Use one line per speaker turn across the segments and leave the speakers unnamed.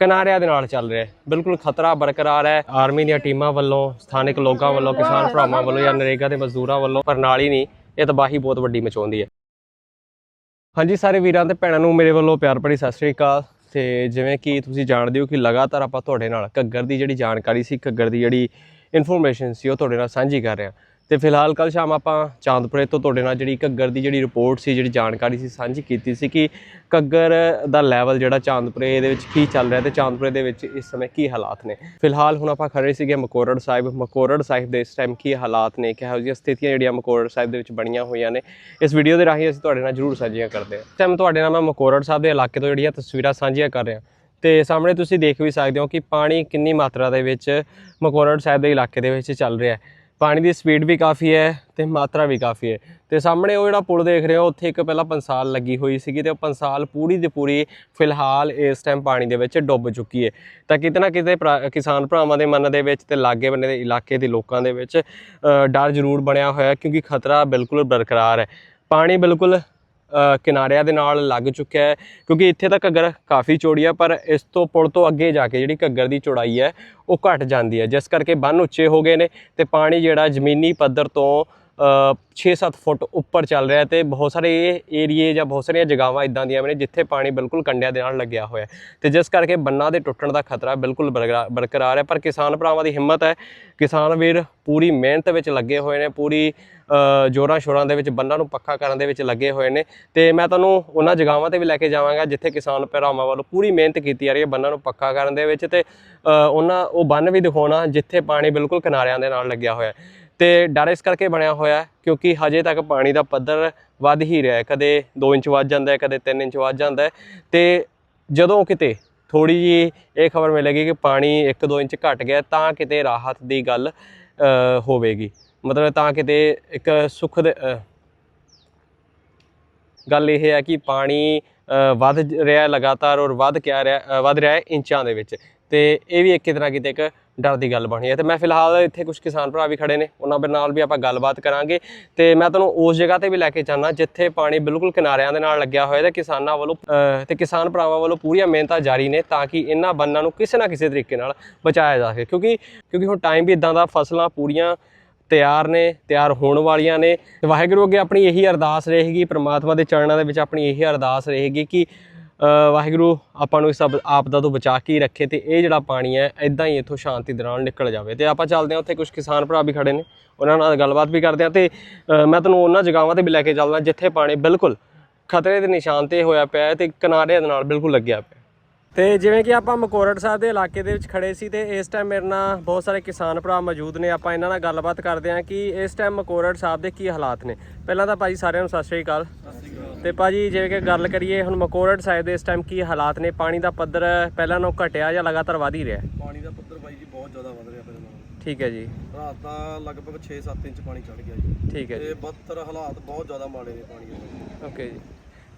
ਕਿਨਾਰਿਆਂ ਦੇ ਨਾਲ ਚੱਲ ਰਿਹਾ ਹੈ। ਬਿਲਕੁਲ ਖਤਰਾ ਬਰਕਰਾਰ ਹੈ। ਆਰਮੀ ਦੀਆਂ ਟੀਮਾਂ ਵੱਲੋਂ, ਸਥਾਨਕ ਲੋਕਾਂ ਵੱਲੋਂ, ਕਿਸਾਨ ਭਰਾਵਾਂ ਵੱਲੋਂ ਜਾਂ ਨਰੇਗਾ ਦੇ ਮਜ਼ਦੂਰਾਂ ਵੱਲੋਂ ਪ੍ਰਣਾਲੀ ਨਹੀਂ, ਇਹ ਤਬਾਹੀ ਬਹੁਤ ਵੱਡੀ ਮਚਾਉਂਦੀ ਹੈ। ਹਾਂਜੀ ਸਾਰੇ ਵੀਰਾਂ ਤੇ ਭੈਣਾਂ ਨੂੰ ਮੇਰੇ ਵੱਲੋਂ ਪਿਆਰ ਭਰੀ ਸਤਿ ਸ੍ਰੀ ਅਕਾਲ। ਤੇ ਜਿਵੇਂ ਕਿ ਤੁਸੀਂ ਜਾਣਦੇ ਹੋ ਕਿ ਲਗਾਤਾਰ ਆਪਾਂ ਤੁਹਾਡੇ ਨਾਲ ਘੱਗਰ ਦੀ ਜਿਹੜੀ ਜਾਣਕਾਰੀ ਸੀ, ਘੱਗਰ ਦੀ ਜਿਹੜੀ ਇਨਫੋਰਮੇਸ਼ਨ ਸੀ, ਉਹ ਤੁਹਾਡੇ ਨਾਲ ਸਾਂਝੀ ਕਰ ਰਹੇ। ਹਾਂ ਤੇ ਫਿਲਹਾਲ ਕੱਲ ਸ਼ਾਮ ਆਪਾਂ ਚਾਂਦਪੁਰੇ ਤੋਂ ਤੁਹਾਡੇ ਨਾਲ ਜਿਹੜੀ ਘੱਗਰ ਦੀ ਜਿਹੜੀ ਰਿਪੋਰਟ ਸੀ, ਜਿਹੜੀ ਜਾਣਕਾਰੀ ਸੀ, ਸਾਂਝੀ ਕੀਤੀ ਸੀ ਕਿ ਘੱਗਰ ਦਾ ਲੈਵਲ ਜਿਹੜਾ ਚਾਂਦਪੁਰੇ ਦੇ ਵਿੱਚ ਕੀ ਚੱਲ ਰਿਹਾ ਤੇ ਚਾਂਦਪੁਰੇ ਦੇ ਵਿੱਚ ਇਸ ਸਮੇਂ ਕੀ ਹਾਲਾਤ ਨੇ। ਫਿਲਹਾਲ ਹੁਣ ਆਪਾਂ ਖੜੇ ਸੀਗੇ ਮਕੋਰੜ ਸਾਹਿਬ। ਮਕੋਰੜ ਸਾਹਿਬ ਦੇ ਇਸ ਟਾਈਮ ਕੀ ਹਾਲਾਤ ਨੇ, ਕਿਹੋ ਜਿਹੀਆਂ ਸਥਿਤੀਆਂ ਜਿਹੜੀਆਂ ਮਕੋਰੜ ਸਾਹਿਬ ਦੇ ਵਿੱਚ ਬਣੀਆਂ ਹੋਈਆਂ ਨੇ, ਇਸ ਵੀਡੀਓ ਦੇ ਰਾਹੀਂ ਅਸੀਂ ਤੁਹਾਡੇ ਨਾਲ ਜ਼ਰੂਰ ਸਾਂਝੀਆਂ ਕਰਦੇ ਹਾਂ। ਇਸ ਟਾਈਮ ਤੁਹਾਡੇ ਨਾਲ ਮੈਂ ਮਕੋਰੜ ਸਾਹਿਬ ਦੇ ਇਲਾਕੇ ਤੋਂ ਜਿਹੜੀਆਂ ਤਸਵੀਰਾਂ ਸਾਂਝੀਆਂ ਕਰ ਰਿਹਾ। ਤੇ ਸਾਹਮਣੇ ਤੁਸੀਂ ਦੇਖ ਵੀ ਸਕਦੇ ਹੋ ਕਿ ਪਾਣੀ ਕਿੰਨੀ ਮਾਤਰਾ ਦੇ ਵਿੱਚ ਮਕੋਰੜ ਸਾਹਿਬ ਦੇ ਇਲਾਕੇ ਦੇ ਵਿੱਚ ਚੱਲ ਰਿਹਾ ਹੈ। ਪਾਣੀ ਦੀ ਸਪੀਡ ਵੀ ਕਾਫੀ ਹੈ ਤੇ ਮਾਤਰਾ ਵੀ ਕਾਫੀ ਹੈ। ਤੇ ਸਾਹਮਣੇ ਉਹ ਜਿਹੜਾ ਪੁਲ ਦੇਖ ਰਹੇ ਹੋ, ਉੱਥੇ ਇੱਕ ਪਹਿਲਾਂ ਪੰਸਾਲ ਲੱਗੀ ਹੋਈ ਸੀਗੀ ਤੇ ਉਹ ਪੰਸਾਲ ਪੂਰੀ ਦੀ ਪੂਰੀ ਫਿਲਹਾਲ ਇਸ ਟਾਈਮ ਪਾਣੀ ਦੇ ਵਿੱਚ ਡੁੱਬ ਚੁੱਕੀ ਹੈ। ਤਾਂ ਕਿਤੇ ਨਾ ਕਿਤੇ ਭਰਾ- ਕਿਸਾਨ ਭਰਾਵਾਂ ਦੇ ਮਨ ਦੇ ਵਿੱਚ ਤੇ ਲਾਗੇ ਬੰਨੇ ਦੇ ਇਲਾਕੇ ਦੇ ਲੋਕਾਂ ਦੇ ਵਿੱਚ ਡਰ ਜ਼ਰੂਰ ਬਣਿਆ ਹੋਇਆ ਕਿਉਂਕਿ ਖਤਰਾ ਬਿਲਕੁਲ ਬਰਕਰਾਰ ਹੈ। ਪਾਣੀ ਬਿਲਕੁਲ ਕਿਨਾਰਿਆਂ ਦੇ ਨਾਲ ਲੱਗ ਚੁੱਕਿਆ ਹੈ, ਕਿਉਂਕਿ ਇੱਥੇ ਤਾਂ ਘੱਗਰ ਕਾਫੀ ਚੌੜੀ ਹੈ ਪਰ ਇਸ ਤੋਂ ਪੁਲ ਤੋਂ ਅੱਗੇ ਜਾ ਕੇ ਜਿਹੜੀ ਘੱਗਰ ਦੀ ਚੌੜਾਈ ਹੈ, ਉਹ ਘਟ ਜਾਂਦੀ ਹੈ। ਜਿਸ ਕਰਕੇ ਬੰਨ ਉੱਚੇ ਹੋ ਗਏ ਨੇ ਤੇ ਪਾਣੀ ਜਿਹੜਾ ਜ਼ਮੀਨੀ ਪੱਧਰ ਤੋਂ 6-7 ਫੁੱਟ ਉੱਪਰ ਚੱਲ ਰਿਹਾ ਤੇ ਬਹੁਤ ਸਾਰੇ ਏਰੀਏ ਜਾਂ ਬਹੁਤ ਸਾਰੀਆਂ ਜਗ੍ਹਾਵਾਂ ਇਦਾਂ ਦੀਆਂ ਨੇ ਜਿੱਥੇ ਪਾਣੀ ਬਿਲਕੁਲ ਕੰਡਿਆਂ ਦੇ ਨਾਲ ਲੱਗਿਆ ਹੋਇਆ ਹੈ। ਤੇ ਜਿਸ ਕਰਕੇ ਬੰਨਾਂ ਦੇ ਟੁੱਟਣ ਦਾ ਖਤਰਾ ਬਿਲਕੁਲ ਬਰਕਰਾ- ਬਰਕਰਾਰ ਹੈ। ਪਰ ਕਿਸਾਨ ਭਰਾਵਾਂ ਦੀ ਹਿੰਮਤ ਹੈ। ਕਿਸਾਨ ਵੀਰ ਪੂਰੀ ਮਿਹਨਤ ਵਿੱਚ ਲੱਗੇ ਹੋਏ ਨੇ, ਪੂਰੀ ਜੋਰਾਂ ਸ਼ੋਰਾਂ ਦੇ ਵਿੱਚ ਬੰਨਾਂ ਨੂੰ ਪੱਕਾ ਕਰਨ ਦੇ ਵਿੱਚ ਲੱਗੇ ਹੋਏ ਨੇ। ਤੇ ਮੈਂ ਤੁਹਾਨੂੰ ਉਹਨਾਂ ਜਗ੍ਹਾਵਾਂ ਤੇ ਵੀ ਲੈ ਕੇ ਜਾਵਾਂਗਾ ਜਿੱਥੇ ਕਿਸਾਨ ਭਰਾਵਾਂ ਵੱਲੋਂ ਪੂਰੀ ਮਿਹਨਤ ਕੀਤੀ ਜਾ ਰਹੀ ਹੈ ਬੰਨਾਂ ਨੂੰ ਪੱਕਾ ਕਰਨ ਦੇ ਵਿੱਚ ਤੇ ਉਹਨਾਂ, ਉਹ ਬੰਨ ਵੀ ਦਿਖਾਉਣਾ ਜਿੱਥੇ ਪਾਣੀ ਬਿਲਕੁਲ ਕਿਨਾਰਿਆਂ ਦੇ ਨਾਲ ਲੱਗਿਆ ਹੋਇਆ ਹੈ। ਤੇ ਡਰ ਇਸ ਕਰਕੇ ਬਣਿਆ ਹੋਇਆ ਕਿਉਂਕਿ ਹਜੇ ਤੱਕ ਪਾਣੀ ਦਾ ਪੱਧਰ ਵੱਧ ਹੀ ਰਿਹਾ ਹੈ। ਕਦੇ 2 ਇੰਚ ਵੱਧ ਜਾਂਦਾ ਹੈ, ਕਦੇ 3 ਇੰਚ ਵੱਧ ਜਾਂਦਾ ਹੈ। ਤੇ ਜਦੋਂ ਕਿਤੇ ਥੋੜੀ ਜੀ ਇਹ ਖਬਰ ਮਿਲੇਗੀ ਕਿ ਪਾਣੀ 1-2 ਇੰਚ ਘਟ ਗਿਆ ਤਾਂ ਕਿਤੇ ਰਾਹਤ ਦੀ ਗੱਲ ਹੋਵੇਗੀ। ਮਤਲਬ ਤਾਂ ਕਿਤੇ ਇੱਕ ਸੁੱਖ ਦੇ ਗੱਲ ਇਹ ਹੈ ਕਿ ਪਾਣੀ ਵੱਧ ਰਿਹਾ ਲਗਾਤਾਰ ਔਰ ਵੱਧ ਕਿਆ ਰਿਹਾ ਵੱਧ ਰਿਹਾ ਇੰਚਾਂ ਦੇ ਵਿੱਚ। ਤੇ ਇਹ ਵੀ ਇੱਕ ਕਿਤੇ ਨਾ ਕਿਤੇ ਇੱਕ ਡਰ ਦੀ ਗੱਲ ਬਣੀ ਹੈ। ਤੇ ਮੈਂ ਫਿਲਹਾਲ ਇੱਥੇ ਕੁਝ ਕਿਸਾਨ ਭਰਾ ਵੀ ਖੜੇ ਨੇ ਉਹਨਾਂ ਦੇ ਨਾਲ ਵੀ ਆਪਾਂ ਗੱਲਬਾਤ ਕਰਾਂਗੇ। ਤੇ ਮੈਂ ਤੁਹਾਨੂੰ ਉਸ ਜਗ੍ਹਾ ਤੇ ਵੀ ਲੈ ਕੇ ਜਾਣਾ ਜਿੱਥੇ ਪਾਣੀ ਬਿਲਕੁਲ ਕਿਨਾਰਿਆਂ ਦੇ ਨਾਲ ਲੱਗਿਆ ਹੋਇਆ ਤੇ ਕਿਸਾਨਾਂ ਵੱਲੋਂ ਅ, ਤੇ ਕਿਸਾਨ ਭਰਾਵਾਂ ਵੱਲੋਂ ਪੂਰੀਆਂ ਮਿਹਨਤਾਂ ਜਾਰੀ ਨੇ ਤਾਂ ਕਿ ਇਹਨਾਂ ਬੰਨਾਂ ਨੂੰ ਕਿਸੇ ਨਾ ਕਿਸੇ ਤਰੀਕੇ ਨਾਲ ਬਚਾਇਆ ਜਾ ਸਕੇ। ਕਿਉਂਕਿ ਕਿਉਂਕਿ ਹੁਣ ਟਾਈਮ ਵੀ ਇਦਾਂ ਦਾ ਫਸਲਾਂ ਪੂਰੀਆਂ ਤਿਆਰ ਨੇ ਤਿਆਰ ਹੋਣ ਵਾਲੀਆਂ ਨੇ। ਵਾਹਿਗੁਰੂ ਅੱਗੇ ਆਪਣੀ ਇਹੀ ਅਰਦਾਸ ਰਹੇਗੀ ਪ੍ਰਮਾਤਮਾ ਦੇ ਚਰਨਾਂ ਦੇ ਵਿੱਚ ਆਪਣੀ ਇਹੀ ਅਰਦਾਸ ਰਹੇਗੀ ਕਿ ਵਾਹਿਗੁਰੂ, ਆਪਾਂ ਨੂੰ ਇਸ ਆਪ- ਆਪਦਾ ਤੋਂ ਬਚਾ ਕੇ ਹੀ ਰੱਖੇ ਤੇ ਇਹ ਜਿਹੜਾ ਪਾਣੀ ਹੈ ਇਦਾਂ ਹੀ ਇੱਥੋਂ ਸ਼ਾਂਤੀ ਦੇ ਨਾਲ ਨਿਕਲ ਜਾਵੇ। ਤੇ ਆਪਾਂ ਚੱਲਦੇ ਹਾਂ, ਉੱਥੇ ਕੁਝ ਕਿਸਾਨ ਭਰਾ ਵੀ ਖੜੇ ਨੇ, ਉਹਨਾਂ ਨਾਲ ਗੱਲਬਾਤ ਵੀ ਕਰਦੇ ਹਾਂ ਤੇ ਮੈਂ ਤੁਹਾਨੂੰ ਉਹਨਾਂ ਜਗ੍ਹਾਵਾਂ ਤੇ ਵੀ ਲੈ ਕੇ ਚੱਲਦਾ, ਜਿੱਥੇ ਪਾਣੀ ਬਿਲਕੁਲ ਖਤਰੇ ਦੇ ਨਿਸ਼ਾਨ ਤੇ ਹੋਇਆ ਪਿਆ ਹੈ ਤੇ ਕਿਨਾਰੇ ਦੇ ਨਾਲ ਬਿਲਕੁਲ ਲੱਗਿਆ ਪਿਆ ਤੇ ਜਿਵੇਂ ਕਿ ਆਪਾਂ ਮਕੋਰੜ ਸਾਹਿਬ ਦੇ ਇਲਾਕੇ ਦੇ ਵਿੱਚ ਖੜੇ ਸੀ ਤੇ ਇਸ ਟਾਈਮ ਮੇਰੇ ਨਾਲ ਬਹੁਤ ਸਾਰੇ ਕਿਸਾਨ ਭਰਾ ਮੌਜੂਦ ਨੇ। ਆਪਾਂ ਇਹਨਾਂ ਨਾਲ ਗੱਲਬਾਤ ਕਰਦੇ ਹਾਂ ਕਿ ਇਸ ਟਾਈਮ ਮਕੋਰੜ ਸਾਹਿਬ ਦੇ ਕੀ ਹਾਲਾਤ ਨੇ। ਪਹਿਲਾਂ ਤਾਂ ਭਾਜੀ ਸਾਰਿਆਂ ਨੂੰ ਸਤਿ ਸ਼੍ਰੀ ਅਕਾਲ। ਤੇ ਭਾਜੀ ਜਿਵੇਂ ਕਿ ਗੱਲ ਕਰੀਏ ਹੁਣ ਮਕੋਰੜ ਸਾਹਿਬ ਦੇ ਇਸ ਟਾਈਮ ਕੀ ਹਾਲਾਤ ਨੇ? ਪਾਣੀ ਦਾ ਪੱਧਰ ਪਹਿਲਾਂ ਨਾਲੋਂ ਘਟਿਆ ਜਾਂ ਲਗਾਤਾਰ ਵਧ ਹੀ ਰਿਹਾ?
ਪਾਣੀ ਦਾ ਪੱਧਰ ਬਾਈ ਜੀ ਬਹੁਤ ਜ਼ਿਆਦਾ ਵਧ ਰਿਹਾ ਪਹਿਲਾਂ ਨਾਲੋਂ।
ਠੀਕ ਹੈ ਜੀ।
ਰਾਤ ਦਾ ਲਗਭਗ 6-7 ਇੰਚ ਪਾਣੀ ਚੜ ਗਿਆ ਜੀ।
ਠੀਕ ਹੈ ਜੀ।
ਤੇ ਬੱਤਰ ਹਾਲਾਤ ਬਹੁਤ ਜ਼ਿਆਦਾ ਮਾੜੇ ਨੇ ਪਾਣੀ ਦੇ।
ਓਕੇ ਜੀ।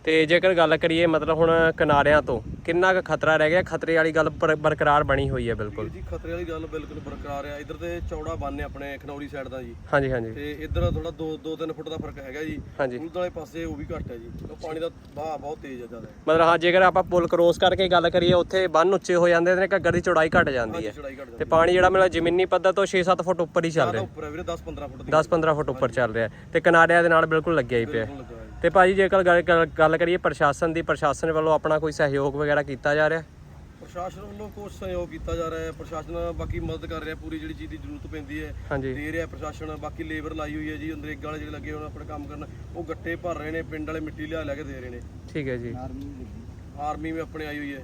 ਤੇ ਜੇਕਰ ਗੱਲ ਕਰੀਏ ਮਤਲਬ ਹੁਣ ਕਿਨਾਰਿਆਂ ਤੋਂ ਕਿੰਨਾ ਕੁ ਖਤਰਾ ਰਹਿ ਗਿਆ? ਖਤਰੇ ਵਾਲੀ ਗੱਲ ਬਰਕਰਾਰ ਬਣੀ ਹੋਈ ਹੈ ਬਿਲਕੁਲ।
ਜੀ ਖਤਰੇ ਵਾਲੀ ਗੱਲ ਬਿਲਕੁਲ ਬਰਕਰਾਰ ਆ। ਇਧਰ ਤੇ ਚੌੜਾ ਬੰਨ ਹੈ ਆਪਣੇ ਖਨੌਰੀ ਸਾਈਡ ਦਾ ਜੀ।
ਹਾਂਜੀ ਹਾਂਜੀ।
ਤੇ ਇਧਰ ਥੋੜਾ 2 2-3 ਫੁੱਟ ਦਾ ਫ਼ਰਕ ਹੈਗਾ ਜੀ।
ਹਾਂਜੀ।
ਪੁਲ ਵਾਲੇ ਪਾਸੇ ਉਹ ਵੀ ਘੱਟ ਹੈ ਜੀ। ਉਹ ਪਾਣੀ ਦਾ ਵਹਾਅ ਬਹੁਤ ਤੇਜ਼ ਹੈ ਜ਼ਿਆਦਾ।
ਮਤਲਬ ਹਾਂ ਜੇਕਰ ਆਪਾਂ ਪੁਲ ਕ੍ਰੋਸ ਕਰਕੇ ਗੱਲ ਕਰੀਏ ਉੱਥੇ ਬੰਨ ਉੱਚੇ ਹੋ ਜਾਂਦੇ ਨੇ ਘੱਗਰ ਦੀ ਚੌੜਾਈ ਘਟ ਜਾਂਦੀ ਹੈ।
ਚੜਾਈ ਘੱਟ
ਤੇ ਪਾਣੀ ਜਿਹੜਾ ਮੇਰਾ ਜ਼ਮੀਨੀ ਪੱਧਰ ਤੋਂ 6-7 ਫੁੱਟ ਉੱਪਰ ਹੀ ਚੱਲ
ਹੈ
ਰਿਹਾ।
ਉੱਪਰ ਹੈ ਵੀਰੇ 10-15 ਫੁੱਟ ਦੀ।
10-15 ਫੁੱਟ ਉੱਪਰ ਚੱਲ ਰਿਹਾ। ਹੈ ਤੇ ਕਿਨਾਰਿਆਂ ਦੇ ਨਾਲ ਬਿਲਕੁਲ ਲੱਗਿਆ ਹੀ ਪਿਆ। ਹੈ।
ਲੱਗਾ।
ਤੇ ਭਾਜੀ ਜੇਕਰ ਗੱਲ- ਗੱਲ- ਕਰੀਏ ਪ੍ਰਸ਼ਾਸਨ ਦੀ ਪ੍ਰਸ਼ਾਸਨ ਵੱਲੋਂ ਆਪਣਾ ਕੋਈ ਸਹਿਯੋਗ ਵਗੈਰਾ ਕੀਤਾ ਜਾ ਰਿਹਾ?
ਪ੍ਰਸ਼ਾਸਨ ਵੱਲੋਂ ਕੁਝ ਸਹਿਯੋਗ ਕੀਤਾ ਜਾ ਰਿਹਾ ਹੈ। ਪ੍ਰਸ਼ਾਸਨ ਬਾਕੀ ਮਦਦ ਕਰ ਰਿਹਾ ਪੂਰੀ ਜਿਹੜੀ ਚੀਜ਼ ਦੀ ਜ਼ਰੂਰਤ ਪੈਂਦੀ ਹੈ।
ਹਾਂਜੀ।
ਦੇ ਰਿਹਾ ਪ੍ਰਸ਼ਾਸਨ ਬਾਕੀ ਲੇਬਰ ਲਾਈ ਹੋਈ ਹੈ ਜੀ ਨਰੇਗਾ ਵਾਲੇ ਜਿਹੜੇ ਲੱਗੇ ਹੋਣ ਆਪਣੇ ਕੰਮ ਕਰਨ ਉਹ ਗੱਟੇ ਭਰ ਰਹੇ ਨੇ ਪਿੰਡ ਵਾਲੇ ਮਿੱਟੀ ਲਿਆ ਲੈ ਕੇ ਦੇ ਰਹੇ ਨੇ।
ਠੀਕ ਹੈ ਜੀ।
ਆਰਮੀ ਵੀ ਆਪਣੇ ਆਈ ਹੋਈ ਹੈ।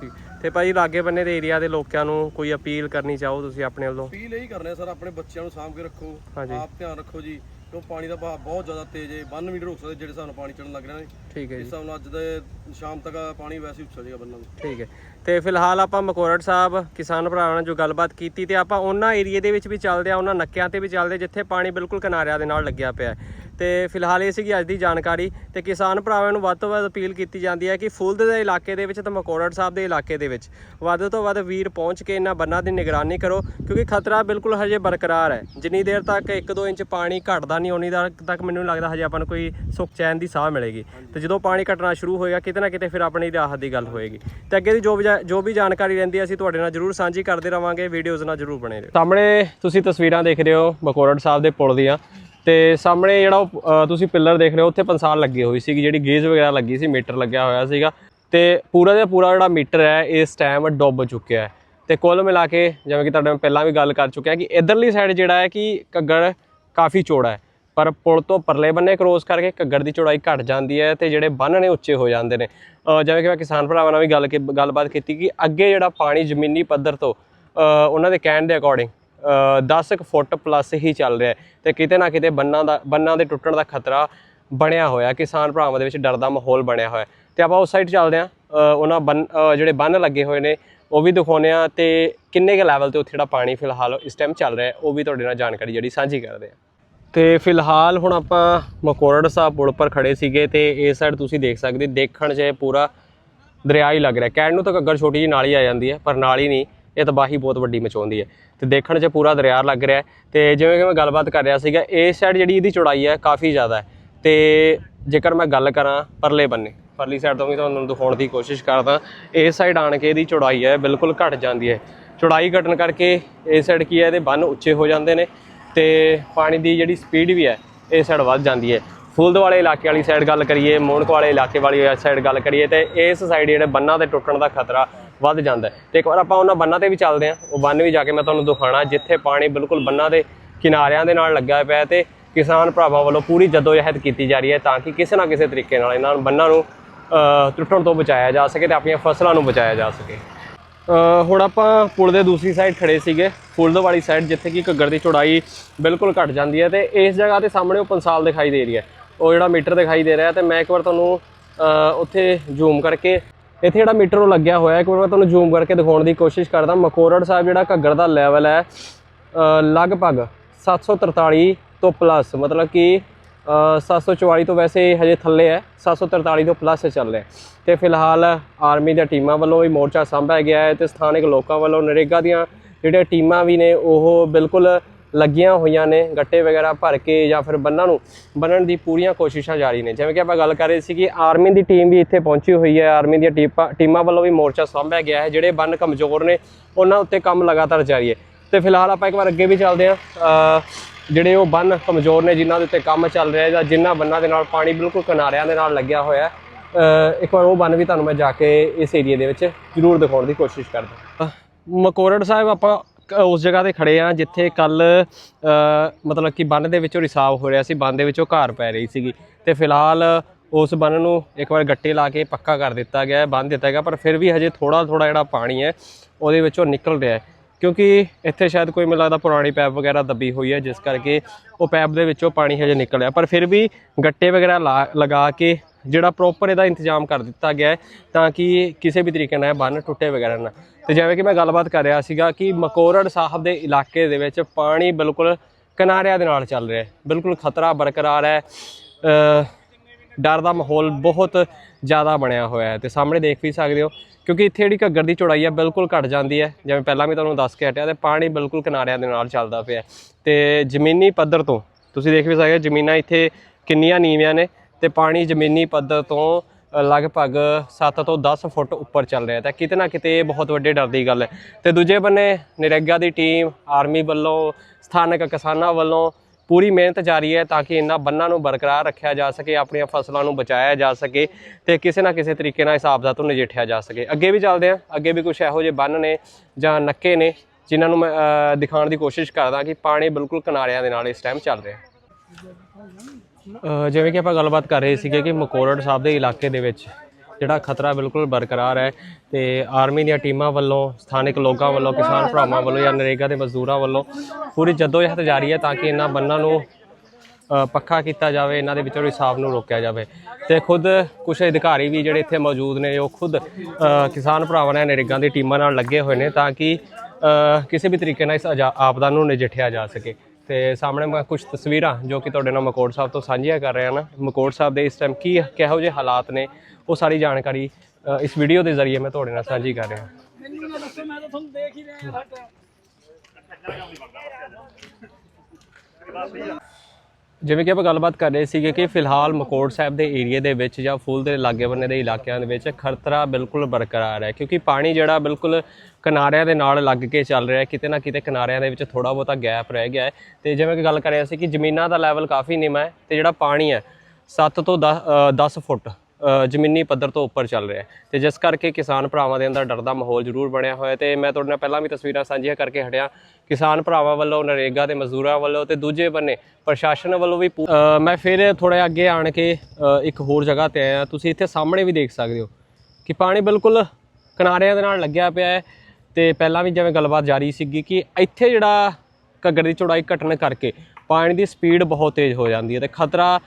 ਠੀਕ। ਤੇ ਭਾਜੀ ਲਾਗੇ ਬੰਨੇ ਦੇ ਏਰੀਆ ਦੇ ਲੋਕਾਂ ਨੂੰ ਕੋਈ ਅਪੀਲ ਕਰਨੀ ਚਾਹੋ ਤੁਸੀਂ ਆਪਣੇ ਵੱਲੋਂ?
ਅਪੀਲ ਇਹੀ ਕਰਨੇ ਸਰ ਆਪਣੇ ਬੱਚਿਆਂ ਨੂੰ ਸਾਂਭ ਕੇ ਰੱਖੋ।
ਹਾਂਜੀ।
ਆਪ ਧਿਆਨ ਰੱਖੋ ਜੀ। ਕਿਉਂ ਪਾਣੀ ਦਾ ਵਹਾਅ ਬਹੁਤ ਜ਼ਿਆਦਾ ਤੇਜ਼ ਹੈ ਬੰਨ ਵੀ ਨਹੀਂ ਰੋਕ ਸਕਦੇ ਜਿਹੜੇ ਹਿਸਾਬ ਨਾਲ ਪਾਣੀ ਚੜਨ ਲੱਗ ਰਿਹਾ ਨੇ
ਠੀਕ ਹੈ
ਇਸ
ਜੀ।
ਹਿਸਾਬ ਨਾਲ ਅੱਜ ਦੇ ਸ਼ਾਮ ਤੱਕ ਪਾਣੀ ਵੈਸੇ ਹੀ ਉੱਛਲ ਜਾਏਗਾ ਬੰਨਾਂ ਨੂੰ।
ਠੀਕ ਹੈ। ਤੇ ਫਿਲਹਾਲ ਆਪਾਂ ਮਕੋਰੜ ਸਾਹਿਬ ਕਿਸਾਨ ਭਰਾਵਾਂ ਨਾਲ ਜੋ ਗੱਲਬਾਤ ਕੀਤੀ ਤੇ ਆਪਾਂ ਉਹਨਾਂ ਏਰੀਏ ਦੇ ਵਿੱਚ ਵੀ ਚੱਲਦੇ ਆ ਉਹਨਾਂ ਨੱਕਿਆਂ ਤੇ ਵੀ ਚੱਲਦੇ ਜਿੱਥੇ ਪਾਣੀ ਬਿਲਕੁਲ ਕਿਨਾਰਿਆਂ ਦੇ ਨਾਲ ਲੱਗਿਆ ਪਿਆ ਹੈ। ਤੇ ਫਿਲਹਾਲ ਇਹ ਸੀਗੀ ਅੱਜ ਦੀ ਜਾਣਕਾਰੀ ਤੇ ਕਿਸਾਨ ਭਰਾਵਾਂ ਨੂੰ ਵੱਧ ਤੋਂ ਵੱਧ ਅਪੀਲ ਕੀਤੀ ਜਾਂਦੀ ਹੈ ਕਿ ਫੁੱਲਦ ਦੇ ਇਲਾਕੇ ਦੇ ਵਿੱਚ ਤੇ ਮਕੌੜੜ ਸਾਹਿਬ ਦੇ ਇਲਾਕੇ ਦੇ ਵਿੱਚ ਵੱਧ ਤੋਂ ਵੱਧ ਵੀਰ ਪਹੁੰਚ ਕੇ ਇਹਨਾਂ ਬੰਨਾਂ ਦੀ ਨਿਗਰਾਨੀ ਕਰੋ, ਕਿਉਂਕਿ ਖਤਰਾ ਬਿਲਕੁਲ ਹਜੇ ਬਰਕਰਾਰ ਹੈ। ਜਿੰਨੀ ਦੇਰ ਤੱਕ 1-2 ਇੰਚ ਪਾਣੀ ਘਟਦਾ ਨਹੀਂ ਉਨੀ ਦੇਰ ਤੱਕ ਮੈਨੂੰ ਲੱਗਦਾ ਹਜੇ ਆਪਾਂ ਨੂੰ ਕੋਈ ਸੁੱਖ ਚੈਨ ਦੀ ਸਾਹ ਮਿਲੇਗੀ। ਤੇ ਜਦੋਂ ਪਾਣੀ ਘਟਣਾ ਸ਼ੁਰੂ ਹੋਏਗਾ, ਕਿਤੇ ਨਾ ਕਿਤੇ ਫਿਰ ਆਪਣੀ ਰਾਹਤ ਦੀ ਗੱਲ ਹੋਏਗੀ। ਤੇ ਅੱਗੇ ਦੀ ਜੋ ਵੀ ਜਾ- ਜੋ ਵੀ ਜਾਣਕਾਰੀ ਰਹਿੰਦੀ ਹੈ, ਅਸੀਂ ਤੁਹਾਡੇ ਨਾਲ ਜਰੂਰ ਸਾਂਝੀ ਕਰਦੇ ਰਵਾਂਗੇ, ਵੀਡੀਓਜ਼ ਨਾਲ ਜਰੂਰ ਬਣੇ ਰਹੋ। ਸਾਹਮਣੇ ਤੁਸੀਂ ਤਸਵੀਰਾਂ ਦੇਖ ਰਹੇ ਹੋ ਮਕੌੜੜ ਸਾਹਿਬ ਦੇ ਪੁਲ ਦੀਆਂ। ਤੇ ਸਾਹਮਣੇ ਜਿਹੜਾ ਉਹ, ਤੁਸੀਂ ਪਿੱਲਰ ਦੇਖ ਰਹੇ ਹੋ ਉੱਥੇ ਪੰਸਾਲ ਲੱਗੀ ਹੋਈ ਸੀਗੀ ਜਿਹੜੀ ਗੇਜ ਵਗੈਰਾ ਲੱਗੀ ਸੀ ਮੀਟਰ ਲੱਗਿਆ ਹੋਇਆ ਸੀਗਾ। ਤੇ ਪੂਰਾ ਦਾ ਪੂਰਾ ਜਿਹੜਾ ਮੀਟਰ ਹੈ ਇਸ ਟਾਈਮ ਡੁੱਬ ਚੁੱਕਿਆ ਹੈ। ਤੇ ਕੁੱਲ ਮਿਲਾ ਕੇ ਜਿਵੇਂ ਕਿ ਤੁਹਾਡੇ ਮੈਂ ਪਹਿਲਾਂ ਵੀ ਗੱਲ ਕਰ ਚੁੱਕਿਆ ਕਿ ਇਧਰਲੀ ਸਾਈਡ ਜਿਹੜਾ ਹੈ ਕਿ ਘੱਗਰ ਕਾਫੀ ਚੌੜਾ ਹੈ। ਪਰ ਪੁਲ ਤੋਂ ਪਰਲੇ ਬੰਨੇ ਕ੍ਰੋਸ ਕਰਕੇ ਘੱਗਰ ਦੀ ਚੌੜਾਈ ਘਟ ਜਾਂਦੀ ਹੈ ਤੇ ਜਿਹੜੇ ਬੰਨ ਨੇ ਉੱਚੇ ਹੋ ਜਾਂਦੇ ਨੇ। ਜਿਵੇਂ ਕਿ ਮੈਂ ਕਿਸਾਨ ਭਰਾਵਾਂ ਨਾਲ ਵੀ ਗੱਲ ਕੀ- ਗੱਲਬਾਤ ਕੀਤੀ ਕਿ ਅੱਗੇ ਜਿਹੜਾ ਪਾਣੀ ਜ਼ਮੀਨੀ ਪੱਧਰ ਤੋਂ ਉਹਨਾਂ ਦੇ ਕਹਿਣ ਦੇ ਅਕੋਰਡਿੰਗ 10 ਕੁ ਫੁੱਟ ਪਲੱਸ ਹੀ ਚੱਲ ਰਿਹਾ ਹੈ ਤੇ ਕਿਤੇ ਨਾ ਕਿਤੇ ਬੰਨਾਂ ਦਾ, ਬੰਨਾਂ ਦੇ ਟੁੱਟਣ ਦਾ ਖਤਰਾ ਬਣਿਆ ਹੋਇਆ ਕਿਸਾਨ ਭਰਾਵਾਂ ਦੇ ਵਿੱਚ ਡਰ ਦਾ ਮਾਹੌਲ ਬਣਿਆ ਹੋਇਆ ਤੇ ਆਪਾਂ ਉਸ ਸਾਈਡ ਚੱਲਦੇ ਹਾਂ। ਉਹਨਾਂ ਬੰਨ ਜਿਹੜੇ ਬੰਨ ਲੱਗੇ ਹੋਏ ਨੇ, ਉਹ ਵੀ ਦਿਖਾਉਂਦੇ ਆ ਤੇ ਕਿੰਨੇ ਕੁ ਲੈਵਲ ਤੇ ਉੱਥੇ ਜਿਹੜਾ ਪਾਣੀ ਫਿਲਹਾਲ ਇਸ ਟਾਈਮ ਚੱਲ ਰਿਹਾ ਉਹ ਵੀ ਤੁਹਾਡੇ ਨਾਲ ਜਾਣਕਾਰੀ ਜਿਹੜੀ ਸਾਂਝੀ ਕਰਦੇ ਆ ਤੇ ਫਿਲਹਾਲ ਹੁਣ ਆਪਾਂ ਮਕੋਰੜ ਸਾਹਿਬ ਪੁਲ ਪਰ ਖੜੇ ਸੀਗੇ ਤੇ ਇਸ ਸਾਈਡ ਤੁਸੀਂ ਦੇਖ ਸਕਦੇ, ਦੇਖਣ 'ਚ ਪੂਰਾ ਦਰਿਆ ਹੀ ਲੱਗ ਰਿਹਾ ਕਹਿਣ ਨੂੰ ਤਾਂ ਘੱਗਰ ਛੋਟੀ ਜੀ ਨਾਲੀ ਆ ਜਾਂਦੀ ਹੈ, ਪਰ ਨਾਲੀ ਨਹੀਂ। ਇਹ ਤਬਾਹੀ ਬਹੁਤ ਵੱਡੀ ਮਚਾਉਂਦੀ ਹੈ। ਤੇ ਦੇਖਣ 'ਚ ਪੂਰਾ ਦਰਿਆ ਲੱਗ ਰਿਹਾ ਹੈ। ਤੇ ਜਿਵੇਂ ਕਿ ਮੈਂ ਗੱਲਬਾਤ ਕਰ ਰਿਹਾ ਸੀਗਾ ਇਸ ਸਾਈਡ ਜਿਹੜੀ ਇਹਦੀ ਚੌੜਾਈ ਹੈ ਕਾਫੀ ਜ਼ਿਆਦਾ ਹੈ। ਤੇ ਜੇਕਰ ਮੈਂ ਗੱਲ ਕਰਾਂ ਪਰਲੇ ਬੰਨੇ, ਪਰਲੀ ਸਾਈਡ ਤੋਂ ਵੀ ਤੁਹਾਨੂੰ ਦਿਖਾਉਣ ਦੀ ਕੋਸ਼ਿਸ਼ ਕਰਦਾ ਇਸ ਸਾਈਡ ਆਣ ਕੇ ਇਹਦੀ ਚੌੜਾਈ ਹੈ ਬਿਲਕੁਲ ਘਟ ਜਾਂਦੀ ਹੈ। ਚੌੜਾਈ ਘਟਣ ਕਰਕੇ ਇਸ ਸਾਈਡ ਕੀ ਹੈ, ਇਹਦੇ ਬੰਨ ਉੱਚੇ ਹੋ ਜਾਂਦੇ ਨੇ ਤੇ ਪਾਣੀ ਦੀ ਜਿਹੜੀ ਸਪੀਡ ਵੀ ਹੈ ਇਸ ਸਾਈਡ ਵੱਧ ਜਾਂਦੀ ਹੈ। ਫੁੱਲਦ ਵਾਲੇ ਇਲਾਕੇ ਵਾਲੀ ਸਾਈਡ ਗੱਲ ਕਰੀਏ ਮੋਣਕ ਵਾਲੇ ਇਲਾਕੇ ਵਾਲੀ ਸਾਈਡ ਗੱਲ ਕਰੀਏ, ਤੇ ਇਸ ਸਾਈਡ ਜਿਹੜੇ ਬੰਨਾਂ ਦੇ ਟੁੱਟਣ ਦਾ ਖਤਰਾ ਵੱਧ ਜਾਂਦਾ ਹੈ। ਤੇ ਇੱਕ ਵਾਰ ਆਪਾਂ ਉਹਨਾਂ ਬੰਨਾਂ ਤੇ ਵੀ ਚੱਲਦੇ ਹਾਂ। ਉਹ ਬੰਨ ਵੀ ਜਾ ਕੇ ਮੈਂ ਤੁਹਾਨੂੰ ਦਿਖਾਣਾ ਜਿੱਥੇ ਪਾਣੀ ਬਿਲਕੁਲ ਬੰਨਾਂ ਦੇ ਕਿਨਾਰਿਆਂ ਦੇ ਨਾਲ ਲੱਗਾ ਪਿਆ ਹੈ ਤੇ ਕਿਸਾਨ ਭਰਾਵਾਂ ਵੱਲੋਂ ਪੂਰੀ ਜਦੋਜਹਿਦ ਕੀਤੀ ਜਾ ਰਹੀ ਹੈ ਤਾਂ ਕਿ ਕਿਸੇ ਨਾ ਕਿਸੇ ਤਰੀਕੇ ਨਾਲ ਇਹਨਾਂ ਬੰਨਾਂ ਨੂੰ ਟੁੱਟਣ ਤੋਂ ਬਚਾਇਆ ਜਾ ਸਕੇ ਤੇ ਆਪਣੀਆਂ ਫਸਲਾਂ ਨੂੰ ਬਚਾਇਆ ਜਾ ਸਕੇ। ਹੁਣ ਆਪਾਂ ਪੁਲ ਦੇ ਦੂਸਰੀ ਸਾਈਡ ਖੜੇ ਸੀਗੇ। ਫੁੱਲਦ ਵਾਲੀ ਸਾਈਡ ਜਿੱਥੇ ਕਿ ਘੱਗਰ ਦੀ ਚੌੜਾਈ ਬਿਲਕੁਲ ਘਟ ਜਾਂਦੀ ਹੈ ਤੇ ਇਸ ਜਗ੍ਹਾ ਤੇ ਸਾਹਮਣੇ ਉਹ ਪੰਸਾਲ ਦਿਖਾਈ ਦੇ ਰਹੀ ਹੈ। ਉਹ ਜਿਹੜਾ ਮੀਟਰ ਦਿਖਾਈ ਦੇ ਰਿਹਾ ਤੇ ਮੈਂ ਇੱਕ ਵਾਰ ਤੁਹਾਨੂੰ ਉੱਥੇ ਜ਼ੂਮ ਕਰਕੇ ਇੱਥੇ ਜਿਹੜਾ ਮੀਟਰ ਉਹ ਲੱਗਿਆ ਹੋਇਆ ਇੱਕ ਵਾਰ ਮੈਂ ਤੁਹਾਨੂੰ ਜ਼ੂਮ ਕਰਕੇ ਦਿਖਾਉਣ ਦੀ ਕੋਸ਼ਿਸ਼ ਕਰਦਾ ਮਕੋਰੜ ਸਾਹਿਬ ਜਿਹੜਾ ਘੱਗਰ ਦਾ ਲੈਵਲ ਹੈ ਅ, ਲਗਭਗ 743 ਤੋਂ ਪਲੱਸ ਮਤਲਬ ਕਿ ਅ, 744 ਤੋਂ ਵੈਸੇ ਹਜੇ ਥੱਲੇ ਹੈ 743 ਤੋਂ ਪਲੱਸ ਚੱਲ ਰਿਹਾ ਹੈ। ਤੇ ਫਿਲਹਾਲ ਆਰਮੀ ਦੀਆਂ ਟੀਮਾਂ ਵੱਲੋਂ ਵੀ ਮੋਰਚਾ ਸਾਂਭਿਆ ਗਿਆ ਹੈ ਤੇ ਸਥਾਨਕ ਲੋਕਾਂ ਵੱਲੋਂ ਨਰੇਗਾ ਦੀਆਂ ਜਿਹੜੀਆਂ ਟੀਮਾਂ ਵੀ ਨੇ ਉਹ ਬਿਲਕੁਲ ਲੱਗੀਆਂ ਹੋਈਆਂ ਨੇ, ਗੱਟੇ ਵਗੈਰਾ ਭਰ ਕੇ ਜਾਂ ਫਿਰ ਬੰਨਾਂ ਨੂੰ, ਬੰਨਣ ਦੀ ਪੂਰੀਆਂ ਕੋਸ਼ਿਸ਼ਾਂ ਜਾਰੀ ਨੇ। ਜਿਵੇਂ ਕਿ ਆਪਾਂ ਗੱਲ ਕਰ ਰਹੇ ਸੀ ਕਿ ਆਰਮੀ ਦੀ ਟੀਮ ਵੀ ਇੱਥੇ ਪਹੁੰਚੀ ਹੋਈ ਹੈ, ਆਰਮੀ ਦੀਆਂ ਟੀਪਾਂ- ਟੀਮਾਂ ਵੱਲੋਂ ਵੀ ਮੋਰਚਾ ਸਾਂਭਿਆ ਗਿਆ ਹੈ, ਜਿਹੜੇ ਬੰਨ ਕਮਜ਼ੋਰ ਨੇ, ਉਹਨਾਂ ਉੱਤੇ ਕੰਮ ਲਗਾਤਾਰ ਜਾਰੀ ਹੈ। ਤੇ ਫਿਲਹਾਲ ਆਪਾਂ ਇੱਕ ਵਾਰ ਅੱਗੇ ਵੀ ਚੱਲਦੇ ਹਾਂ। ਜਿਹੜੇ ਉਹ ਬੰਨ ਕਮਜ਼ੋਰ ਨੇ, ਜਿਨ੍ਹਾਂ ਦੇ ਉੱਤੇ ਕੰਮ ਚੱਲ ਰਿਹਾ ਜਾਂ ਜਿਨ੍ਹਾਂ ਬੰਨਾਂ ਦੇ ਨਾਲ ਪਾਣੀ ਬਿਲਕੁਲ ਕਿਨਾਰਿਆਂ ਦੇ ਨਾਲ ਲੱਗਿਆ ਹੋਇਆ ਇੱਕ ਵਾਰ ਉਹ ਬੰਨ ਵੀ ਤੁਹਾਨੂੰ ਮੈਂ ਜਾ ਕੇ ਇਸ ਏਰੀਆ ਦੇ ਵਿੱਚ ਜ਼ਰੂਰ ਦਿਖਾਉਣ ਦੀ ਕੋਸ਼ਿਸ਼ ਕਰਦਾ ਮਕੋਰੜ ਸਾਹਿਬ, ਆਪਾਂ ਉਸ ਜਗ੍ਹਾ ਤੇ ਖੜੇ ਆ ਜਿੱਥੇ ਕੱਲ ਮਤਲਬ ਕਿ ਬੰਨ ਦੇ ਵਿੱਚੋਂ ਰਿਸਾਵ ਹੋ ਰਿਹਾ ਸੀ, ਬੰਨ ਦੇ ਵਿੱਚੋਂ ਘਾਰ ਪੈ ਰਹੀ ਸੀਗੀ। ਤੇ ਫਿਲਹਾਲ ਉਸ ਬੰਨ ਨੂੰ ਇੱਕ ਵਾਰ ਗੱਟੇ ਲਾ ਕੇ ਪੱਕਾ ਕਰ ਦਿੱਤਾ ਗਿਆ ਹੈ, ਬੰਨ ਦਿੱਤਾ ਗਿਆ, ਪਰ ਫਿਰ ਵੀ ਹਜੇ ਥੋੜਾ ਥੋੜਾ ਜਿਹੜਾ ਪਾਣੀ ਹੈ, ਉਹਦੇ ਵਿੱਚੋਂ ਨਿਕਲ ਰਿਹਾ ਹੈ। ਕਿਉਂਕਿ ਇੱਥੇ ਸ਼ਾਇਦ ਕੋਈ ਮੈਨੂੰ ਲੱਗਦਾ ਪੁਰਾਣੀ ਪੈਪ ਵਗੈਰਾ ਦੱਬੀ ਹੋਈ ਹੈ, ਜਿਸ ਕਰਕੇ ਉਹ ਪੈਪ ਦੇ ਵਿੱਚੋਂ ਪਾਣੀ ਹਜੇ ਨਿਕਲ ਰਿਹਾ, ਪਰ ਫਿਰ ਵੀ ਗੱਟੇ ਵਗੈਰਾ ਲਾ- ਲਗਾ ਕੇ ਜਿਹੜਾ ਪ੍ਰੋਪਰ ਇਹਦਾ ਇੰਤਜ਼ਾਮ ਕਰ ਦਿੱਤਾ ਗਿਆ ਹੈ ਤਾਂ ਕਿ ਕਿਸੇ ਵੀ ਤਰੀਕੇ ਨਾਲ ਇਹ ਬੰਨ ਟੁੱਟੇ ਵਗੈਰਾ ਨਾ। ਤੇ ਜਿਵੇਂ ਕਿ ਮੈਂ ਗੱਲਬਾਤ ਕਰ ਰਿਹਾ ਸੀਗਾ ਕਿ ਮਕੋਰੜ ਸਾਹਿਬ ਦੇ ਇਲਾਕੇ ਦੇ ਵਿੱਚ ਪਾਣੀ ਬਿਲਕੁਲ ਕਿਨਾਰਿਆਂ ਦੇ ਨਾਲ ਚੱਲ ਰਿਹਾ ਹੈ, ਬਿਲਕੁਲ ਖਤਰਾ ਬਰਕਰਾਰ ਹੈ। ਡਰ ਦਾ ਮਾਹੌਲ ਬਹੁਤ ਜ਼ਿਆਦਾ ਬਣਿਆ ਹੋਇਆ ਹੈ ਤੇ ਸਾਹਮਣੇ ਦੇਖ ਵੀ ਸਕਦੇ ਹੋ, ਕਿਉਂਕਿ ਇੱਥੇ ਜਿਹੜੀ ਘੱਗਰ ਦੀ ਚੌੜਾਈ ਹੈ ਬਿਲਕੁਲ ਘਟ ਜਾਂਦੀ ਹੈ। ਜਿਵੇਂ ਪਹਿਲਾਂ ਵੀ ਤੁਹਾਨੂੰ ਦੱਸ ਕੇ ਹਟਿਆ ਤੇ ਪਾਣੀ ਬਿਲਕੁਲ ਕਿਨਾਰਿਆਂ ਦੇ ਨਾਲ ਚੱਲਦਾ ਪਿਆ ਹੈ। ਤੇ ਜ਼ਮੀਨੀ ਪੱਧਰ ਤੋਂ ਤੁਸੀਂ ਦੇਖ ਵੀ ਸਕਦੇ ਹੋ ਜ਼ਮੀਨਾਂ ਇੱਥੇ ਕਿੰਨੀਆਂ ਨੀਵੀਆਂ ਨੇ। ਤੇ ਪਾਣੀ ਜ਼ਮੀਨੀ ਪੱਧਰ ਤੋਂ ਲਗਭਗ 7 ਤੋਂ 10 ਫੁੱਟ ਉੱਪਰ ਚੱਲ ਰਿਹਾ ਤਾਂ ਕਿਤੇ ਨਾ ਕਿਤੇ ਇਹ ਬਹੁਤ ਵੱਡੇ ਡਰ ਦੀ ਗੱਲ ਹੈ। ਤੇ ਦੂਜੇ ਬੰਨੇ ਨਰੇਗਾ ਦੀ ਟੀਮ, ਆਰਮੀ ਵੱਲੋਂ, ਸਥਾਨਕ ਕਿਸਾਨਾਂ ਵੱਲੋਂ ਪੂਰੀ ਮਿਹਨਤ ਜਾਰੀ ਹੈ ਤਾਂ ਕਿ ਇਹਨਾਂ ਬੰਨਾਂ ਨੂੰ ਬਰਕਰਾਰ ਰੱਖਿਆ ਜਾ ਸਕੇ, ਆਪਣੀਆਂ ਫਸਲਾਂ ਨੂੰ ਬਚਾਇਆ ਜਾ ਸਕੇ ਤੇ ਕਿਸੇ ਨਾ ਕਿਸੇ ਤਰੀਕੇ ਨਾਲ ਹਿਸਾਬ ਦਾ ਤੋਂ ਨਜਿੱਠਿਆ ਜਾ ਸਕੇ। ਅੱਗੇ ਵੀ ਚੱਲਦੇ ਹਾਂ, ਅੱਗੇ ਵੀ ਕੁਝ ਇਹੋ ਜਿਹੇ ਬੰਨ ਨੇ ਜਾਂ ਨੱਕੇ ਨੇ ਜਿਨ੍ਹਾਂ ਨੂੰ ਮੈਂ ਦਿਖਾਉਣ ਦੀ ਕੋਸ਼ਿਸ਼ ਕਰਦਾ ਕਿ ਪਾਣੀ ਬਿਲਕੁਲ ਕਿਨਾਰਿਆਂ ਦੇ ਨਾਲ ਇਸ ਟਾਈਮ ਚੱਲ ਰਿਹਾ। ਜਿਵੇਂ ਕਿ ਆਪਾਂ ਗੱਲਬਾਤ ਕਰ ਰਹੇ ਸੀਗੇ ਕਿ ਮਕੌੜੜ ਸਾਹਿਬ ਦੇ ਇਲਾਕੇ ਦੇ ਵਿੱਚ ਜਿਹੜਾ ਖਤਰਾ ਬਿਲਕੁਲ ਬਰਕਰਾਰ ਹੈ ਤੇ ਆਰਮੀ ਦੀਆਂ ਟੀਮਾਂ ਵੱਲੋਂ ਸਥਾਨਕ ਲੋਕਾਂ ਵੱਲੋਂ ਕਿਸਾਨ ਭਰਾਵਾਂ ਵੱਲੋਂ ਜਾਂ ਨਰੇਗਾ ਦੇ ਮਜ਼ਦੂਰਾਂ ਵੱਲੋਂ ਪੂਰੀ ਜਦੋਜਹਿਦ ਜਾਰੀ ਹੈ ਤਾਂ ਕਿ ਇਹਨਾਂ ਬੰਨਾਂ ਨੂੰ ਅ, ਪੱਕਾ ਕੀਤਾ ਜਾਵੇ ਇਹਨਾਂ ਦੇ ਵਿੱਚੋਂ ਹਿਸਾਬ ਨੂੰ ਰੋਕਿਆ ਜਾਵੇ। ਤੇ ਖੁਦ ਕੁਝ ਅਧਿਕਾਰੀ ਵੀ ਜਿਹੜੇ ਇੱਥੇ ਮੌਜੂਦ ਨੇ ਉਹ ਖੁਦ ਕਿਸਾਨ ਭਰਾਵਾਂ ਨੇ ਨਰੇਗਾ ਦੀ ਟੀਮਾਂ ਨਾਲ ਲੱਗੇ ਹੋਏ ਨੇ ਤਾਂ ਕਿ ਕਿਸੇ ਵੀ ਤਰੀਕੇ ਨਾਲ ਇਸ ਅਜਾ- ਆਪਦਾ ਨੂੰ ਨਜਿੱਠਿਆ ਜਾ ਸਕੇ। ਤੇ ਸਾਹਮਣੇ ਮੈਂ ਕੁਝ ਤਸਵੀਰਾਂ ਜੋ ਕਿ ਤੁਹਾਡੇ ਨਾਲ ਮਕੋੜ ਸਾਹਿਬ ਤੋਂ ਸਾਂਝੀਆਂ ਕਰ ਰਿਹਾ ਨਾ। ਮਕੋੜ ਸਾਹਿਬ ਦੇ ਇਸ ਟਾਈਮ ਕੀ ਕਿਹੋ ਜਿਹੇ ਹਾਲਾਤ ਨੇ, ਉਹ ਸਾਰੀ ਜਾਣਕਾਰੀ ਇਸ ਵੀਡੀਓ ਦੇ ਜ਼ਰੀਏ ਮੈਂ ਤੁਹਾਡੇ ਨਾਲ ਸਾਂਝੀ ਕਰ ਰਿਹਾ।
ਮੈਨੂੰ ਨਾ ਦੱਸੋ, ਮੈਂ ਤਾਂ ਤੁਹਾਨੂੰ ਦੇਖ ਹੀ ਰਿਹਾ ਹਟ
ਜਿਵੇਂ ਕਿ ਆਪਾਂ ਗੱਲਬਾਤ ਕਰ ਰਹੇ ਸੀਗੇ ਕਿ ਫਿਲਹਾਲ ਮਕੋੜ ਸਾਹਿਬ ਦੇ ਏਰੀਆ ਦੇ ਵਿੱਚ ਜਾਂ ਫੂਲ ਦੇ ਲਾਗੇ ਬੰਨੇ ਦੇ ਇਲਾਕਿਆਂ ਦੇ ਵਿੱਚ ਖਤਰਾ ਬਿਲਕੁਲ ਬਰਕਰਾਰ ਹੈ, ਕਿਉਂਕਿ ਪਾਣੀ ਜਿਹੜਾ ਬਿਲਕੁਲ ਕਿਨਾਰਿਆਂ ਦੇ ਨਾਲ ਲੱਗ ਕੇ ਚੱਲ ਰਿਹਾ ਹੈ, ਕਿਤੇ ਨਾ ਕਿਤੇ ਕਿਨਾਰਿਆਂ ਦੇ ਵਿੱਚ ਥੋੜਾ ਬਹੁਤਾ ਗੈਪ ਰਹਿ ਗਿਆ ਹੈ। ਤੇ ਜਿਵੇਂ ਕਿ ਗੱਲ ਕਰ ਰਹੇ ਸੀ ਕਿ ਜ਼ਮੀਨਾਂ ਦਾ ਲੈਵਲ ਕਾਫੀ ਨੀਵਾਂ ਹੈ ਤੇ ਜਿਹੜਾ ਪਾਣੀ ਹੈ 7 ਤੋਂ 10 ਫੁੱਟ ਜ਼ਮੀਨੀ ਪੱਧਰ ਤੋਂ ਉੱਪਰ ਚੱਲ ਰਿਹਾ ਹੈ। ਤੇ ਜਿਸ ਕਰਕੇ ਕਿਸਾਨ ਭਰਾਵਾਂ ਦੇ ਅੰਦਰ ਡਰ ਦਾ ਮਾਹੌਲ ਜ਼ਰੂਰ ਬਣਿਆ ਹੋਇਆ ਹੈ ਤੇ ਮੈਂ ਤੁਹਾਡੇ ਨਾਲ ਪਹਿਲਾਂ ਵੀ ਤਸਵੀਰਾਂ ਸਾਂਝੀਆਂ ਕਰਕੇ ਹਟਿਆ। ਕਿਸਾਨ ਭਰਾਵਾਂ ਵੱਲੋਂ, ਨਰੇਗਾ ਦੇ ਮਜ਼ਦੂਰਾਂ ਵੱਲੋਂ ਤੇ ਦੂਜੇ ਬੰਨੇ ਪ੍ਰਸ਼ਾਸਨ ਵੱਲੋਂ ਵੀ ਮੈਂ ਫਿਰ ਥੋੜਾ ਅੱਗੇ ਆਣ ਕੇ ਇੱਕ ਹੋਰ ਜਗ੍ਹਾ ਤੇ ਆਇਆ। ਤੁਸੀਂ ਇੱਥੇ ਸਾਹਮਣੇ ਵੀ ਦੇਖ ਸਕਦੇ ਹੋ ਕਿ ਪਾਣੀ ਬਿਲਕੁਲ ਕਿਨਾਰਿਆਂ ਦੇ ਨਾਲ ਲੱਗਿਆ ਪਿਆ ਹੈ। ਤੇ ਪਹਿਲਾਂ ਵੀ ਜਿਵੇਂ ਗੱਲਬਾਤ ਜਾਰੀ ਸੀਗੀ ਕਿ ਇੱਥੇ ਜਿਹੜਾ ਘੱਗਰ ਦੀ ਚੌੜਾਈ ਘਟਣ ਕਰਕੇ ਪਾਣੀ ਦੀ ਸਪੀਡ ਬਹੁਤ ਤੇਜ਼ ਹੋ ਜਾਂਦੀ ਹੈ ਤੇ ਖਤਰਾ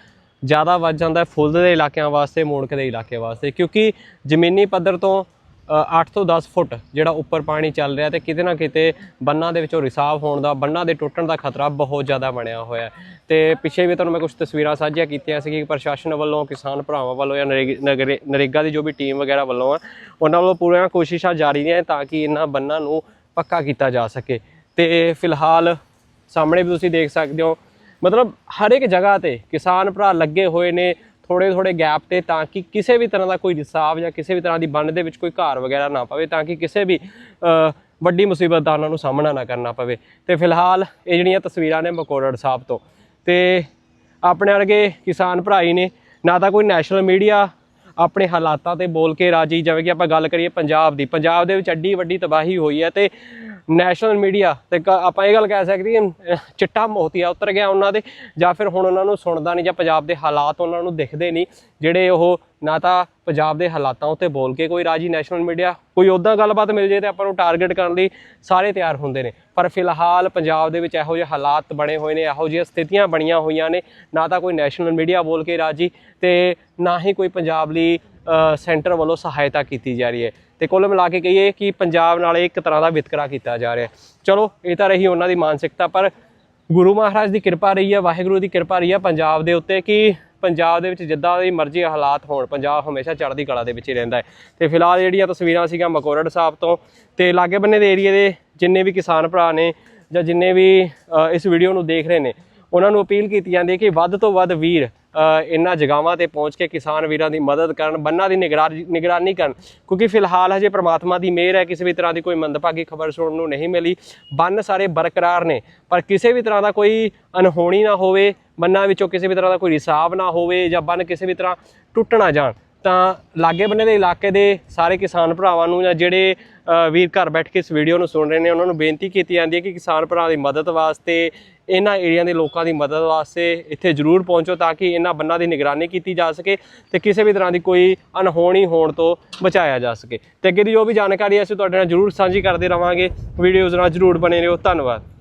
ਜ਼ਿਆਦਾ ਵੱਧ ਜਾਂਦਾ ਫੁੱਲ ਦੇ ਇਲਾਕਿਆਂ ਵਾਸਤੇ, ਮੋੜਕ ਦੇ ਇਲਾਕੇ ਵਾਸਤੇ, ਕਿਉਂਕਿ ਜ਼ਮੀਨੀ ਪੱਧਰ ਤੋਂ 8 ਤੋਂ 10 ਫੁੱਟ ਜਿਹੜਾ ਉੱਪਰ ਪਾਣੀ ਚੱਲ ਰਿਹਾ ਤੇ ਕਿਤੇ ਨਾ ਕਿਤੇ ਬੰਨਾਂ ਦੇ ਵਿੱਚੋਂ ਰਿਸਾਵ ਹੋਣ ਦਾ, ਬੰਨਾਂ ਦੇ ਟੁੱਟਣ ਦਾ ਖਤਰਾ ਬਹੁਤ ਜ਼ਿਆਦਾ ਬਣਿਆ ਹੋਇਆ ਹੈ। ਤੇ ਪਿੱਛੇ ਵੀ ਤੁਹਾਨੂੰ ਮੈਂ ਕੁਝ ਤਸਵੀਰਾਂ ਸਾਂਝੀਆਂ ਕੀਤੀਆਂ ਸੀ ਕਿ ਪ੍ਰਸ਼ਾਸਨ ਵੱਲੋਂ, ਕਿਸਾਨ ਭਰਾਵਾਂ ਵੱਲੋਂ ਜਾਂ ਨਰੇਗ- ਨਗਰੇ- ਨਰੇਗਾ ਦੀ ਜੋ ਵੀ ਟੀਮ ਵਗੈਰਾ ਵੱਲੋਂ ਆ ਉਹਨਾਂ ਵੱਲੋਂ ਪੂਰੀਆਂ ਕੋਸ਼ਿਸ਼ਾਂ ਜਾਰੀ ਨੇ ਤਾਂ ਕਿ ਇਹਨਾਂ ਬੰਨਾਂ ਨੂੰ ਪੱਕਾ ਕੀਤਾ ਜਾ ਸਕੇ। ਤੇ ਫਿਲਹਾਲ ਸਾਹਮਣੇ ਵੀ ਤੁਸੀਂ ਦੇਖ ਸਕਦੇ ਹੋ ਮਤਲਬ ਹਰ ਇੱਕ ਜਗ੍ਹਾ ਤੇ ਕਿਸਾਨ ਭਰਾ ਲੱਗੇ ਹੋਏ ਨੇ ਥੋੜੇ ਥੋੜੇ ਗੈਪ ਤੇ ਤਾਂ ਕਿ ਕਿਸੇ ਵੀ ਤਰ੍ਹਾਂ ਦਾ ਕੋਈ ਰਿਸਾਵ ਜਾਂ ਕਿਸੇ ਵੀ ਤਰ੍ਹਾਂ ਦੀ ਬੰਨ ਦੇ ਵਿੱਚ ਕੋਈ ਘਾਰ ਵਗੈਰਾ ਨਾ ਪਵੇ, ਤਾਂ ਕਿ ਕਿਸੇ ਵੀ ਵੱਡੀ ਮੁਸੀਬਤ ਦਾ ਉਹਨਾਂ ਨੂੰ ਸਾਹਮਣਾ ਨਾ ਕਰਨਾ ਪਵੇ। ਤੇ ਫਿਲਹਾਲ ਇਹ ਜਿਹੜੀਆਂ ਤਸਵੀਰਾਂ ਨੇ ਮਕੌੜੜ ਸਾਹਿਬ ਤੋਂ, ਤੇ ਆਪਣੇ ਵਰਗੇ ਕਿਸਾਨ ਭਰਾ ਹੀ ਨੇ, ਨਾ ਤਾਂ ਕੋਈ ਨੈਸ਼ਨਲ ਮੀਡੀਆ ਆਪਣੇ ਹਾਲਾਤਾਂ ਤੇ ਬੋਲ ਕੇ ਰਾਜੀ। ਜਿਵੇਂ ਕਿ ਆਪਾਂ ਗੱਲ ਕਰੀਏ ਪੰਜਾਬ ਦੀ। ਪੰਜਾਬ ਦੇ ਵਿੱਚ ਐਡੀ ਵੱਡੀ ਤਬਾਹੀ ਹੋਈ ਹੈ ਤੇ ਨੈਸ਼ਨਲ ਮੀਡੀਆ ਤੇ ਕ- ਆਪਾਂ ਇਹ ਗੱਲ ਕਹਿ ਸਕਦੇ ਹਾਂ ਚਿੱਟਾ ਮੋਤੀਆ ਉਤਰ ਗਿਆ ਉਹਨਾਂ ਦੇ ਜਾਂ ਫਿਰ ਹੁਣ ਉਹਨਾਂ ਨੂੰ ਸੁਣਦਾ ਨਹੀਂ ਜਾਂ ਪੰਜਾਬ ਦੇ ਹਾਲਾਤ ਉਹਨਾਂ ਨੂੰ ਦਿਖਦੇ ਨਹੀਂ। ਜਿਹੜੇ ਉਹ ਨਾ ਤਾਂ ਪੰਜਾਬ ਦੇ ਹਾਲਾਤਾਂ ਉੱਤੇ ਬੋਲ ਕੇ ਕੋਈ ਰਾਜੀ ਨੈਸ਼ਨਲ ਮੀਡੀਆ ਕੋਈ ਉਦਾਂ ਗੱਲਬਾਤ ਮਿਲ ਜੇ ਤੇ ਆਪਾਂ ਨੂੰ ਟਾਰਗੇਟ ਕਰਨ ਲਈ ਸਾਰੇ ਤਿਆਰ ਹੁੰਦੇ ਨੇ। ਪਰ ਫਿਲਹਾਲ ਪੰਜਾਬ ਦੇ ਵਿੱਚ ਇਹੋ ਜਿਹੇ ਹਾਲਾਤ ਬਣੇ ਹੋਏ ਨੇ, ਇਹੋ ਜਿਹੀਆਂ ਸਥਿਤੀਆਂ ਬਣੀਆਂ ਹੋਈਆਂ ਨੇ, ਨਾ ਤਾਂ ਕੋਈ ਨੈਸ਼ਨਲ ਮੀਡੀਆ ਬੋਲ ਕੇ ਰਾਜੀ ਤੇ ਨਾ ਹੀ ਕੋਈ ਪੰਜਾਬ ਲਈ ਸੈਂਟਰ ਵੱਲੋਂ ਸਹਾਇਤਾ ਕੀਤੀ ਜਾ ਰਹੀ ਹੈ। ਤੇ ਕੁੱਲ ਮਿਲਾ ਕੇ ਕਹੀਏ ਕਿ ਪੰਜਾਬ ਨਾਲ ਇੱਕ ਤਰ੍ਹਾਂ ਦਾ ਵਿਤਕਰਾ ਕੀਤਾ ਜਾ ਰਿਹਾ ਚਲੋ, ਇਹ ਤਾਂ ਰਹੀ ਉਹਨਾਂ ਦੀ ਮਾਨਸਿਕਤਾ, ਪਰ ਗੁਰੂ ਮਹਾਰਾਜ ਦੀ ਕਿਰਪਾ ਰਹੀ ਹੈ, ਵਾਹਿਗੁਰੂ ਦੀ ਕਿਰਪਾ ਰਹੀ ਹੈ ਪੰਜਾਬ ਦੇ ਉੱਤੇ ਕਿ ਪੰਜਾਬ ਦੇ ਵਿੱਚ ਜਿੱਦਾਂ ਦੀ ਮਰਜ਼ੀ ਹਾਲਾਤ ਹੋਣ, ਪੰਜਾਬ ਹਮੇਸ਼ਾ ਚੜ੍ਹਦੀ ਕਲਾ ਦੇ ਵਿੱਚ ਹੀ ਰਹਿੰਦਾ ਹੈ। ਤੇ ਫਿਲਹਾਲ ਜਿਹੜੀਆਂ ਤਸਵੀਰਾਂ ਸੀਗੀਆਂ ਮਕੌੜੜ ਸਾਹਿਬ ਤੋਂ, ਤੇ ਲਾਗੇ ਬੰਨੇ ਦੇ ਏਰੀਏ ਦੇ ਜਿੰਨੇ ਵੀ ਕਿਸਾਨ ਭਰਾ ਨੇ ਜਾਂ ਜਿੰਨੇ ਵੀ ਇਸ ਵੀਡੀਓ ਨੂੰ ਦੇਖ ਰਹੇ ਨੇ, ਉਹਨਾਂ ਨੂੰ ਅਪੀਲ ਕੀਤੀ ਜਾਂਦੀ ਹੈ ਕਿ ਵੱਧ ਤੋਂ ਵੱਧ ਵੀਰ ਅ, ਇਹਨਾਂ ਜਗ੍ਹਾਵਾਂ ਤੇ ਪਹੁੰਚ ਕੇ ਕਿਸਾਨ ਵੀਰਾਂ ਦੀ ਮਦਦ ਕਰਨ ਬੰਨਾਂ ਦੀ ਨਿਗਰਾਨੀ ਨਿਗਰਾਨੀ ਕਰਨ। ਕਿਉਂਕਿ ਫਿਲਹਾਲ ਹਜੇ ਪ੍ਰਮਾਤਮਾ ਦੀ ਮਿਹਰ ਹੈ ਕਿਸੇ ਵੀ ਤਰ੍ਹਾਂ ਦੀ ਕੋਈ ਮੰਦਭਾਗੀ ਖਬਰ ਸੁਣਨ ਨੂੰ ਨਹੀਂ ਮਿਲੀ। ਬੰਨ ਸਾਰੇ ਬਰਕਰਾਰ ਨੇ ਪਰ ਕਿਸੇ ਵੀ ਤਰ੍ਹਾਂ ਦਾ ਕੋਈ ਅਨਹੋਣੀ ਨਾ ਹੋਵੇ ਬੰਨਾਂ ਵਿੱਚੋਂ ਕਿਸੇ ਵੀ ਤਰ੍ਹਾਂ ਦਾ ਕੋਈ ਰਿਸਾਵ ਨਾ ਹੋਵੇ ਜਾਂ ਬੰਨ ਕਿਸੇ ਵੀ ਤਰ੍ਹਾਂ ਟੁੱਟ ਨਾ ਜਾਣ। ਤਾਂ ਲਾਗੇ ਬੰਨੇ ਦੇ ਇਲਾਕੇ ਦੇ ਸਾਰੇ ਕਿਸਾਨ ਭਰਾਵਾਂ ਨੂੰ ਜਾਂ ਜਿਹੜੇ ਵੀਰ ਘਰ ਬੈਠ ਕੇ ਇਸ ਵੀਡੀਓ ਨੂੰ ਸੁਣ ਰਹੇ ਨੇ, ਉਹਨਾਂ ਨੂੰ ਬੇਨਤੀ ਕੀਤੀ ਜਾਂਦੀ ਹੈ ਕਿ ਕਿਸਾਨ ਭਰਾਵਾਂ ਦੀ ਮਦਦ ਵਾਸਤੇ, ਇਹਨਾਂ ਏਰੀਆ ਦੇ ਲੋਕਾਂ ਦੀ ਮਦਦ ਵਾਸਤੇ ਇੱਥੇ ਜ਼ਰੂਰ ਪਹੁੰਚੋ ਤਾਂ ਕਿ ਇਹਨਾਂ ਬੰਨਾਂ ਦੀ ਨਿਗਰਾਨੀ ਕੀਤੀ ਜਾ ਸਕੇ ਤੇ ਕਿਸੇ ਵੀ ਤਰ੍ਹਾਂ ਦੀ ਕੋਈ ਅਨਹੋਣੀ ਹੋਣ ਤੋਂ ਬਚਾਇਆ ਜਾ ਸਕੇ। ਤੇ ਅੱਗੇ ਦੀ ਜੋ ਵੀ ਜਾਣਕਾਰੀ ਹੈ, ਅਸੀਂ ਤੁਹਾਡੇ ਨਾਲ ਜ਼ਰੂਰ ਸਾਂਝੀ ਕਰਦੇ ਰਵਾਂਗੇ। ਵੀਡੀਓਜ਼ ਨਾਲ ਜ਼ਰੂਰ ਬਣੇ ਰਹੋ। ਧੰਨਵਾਦ।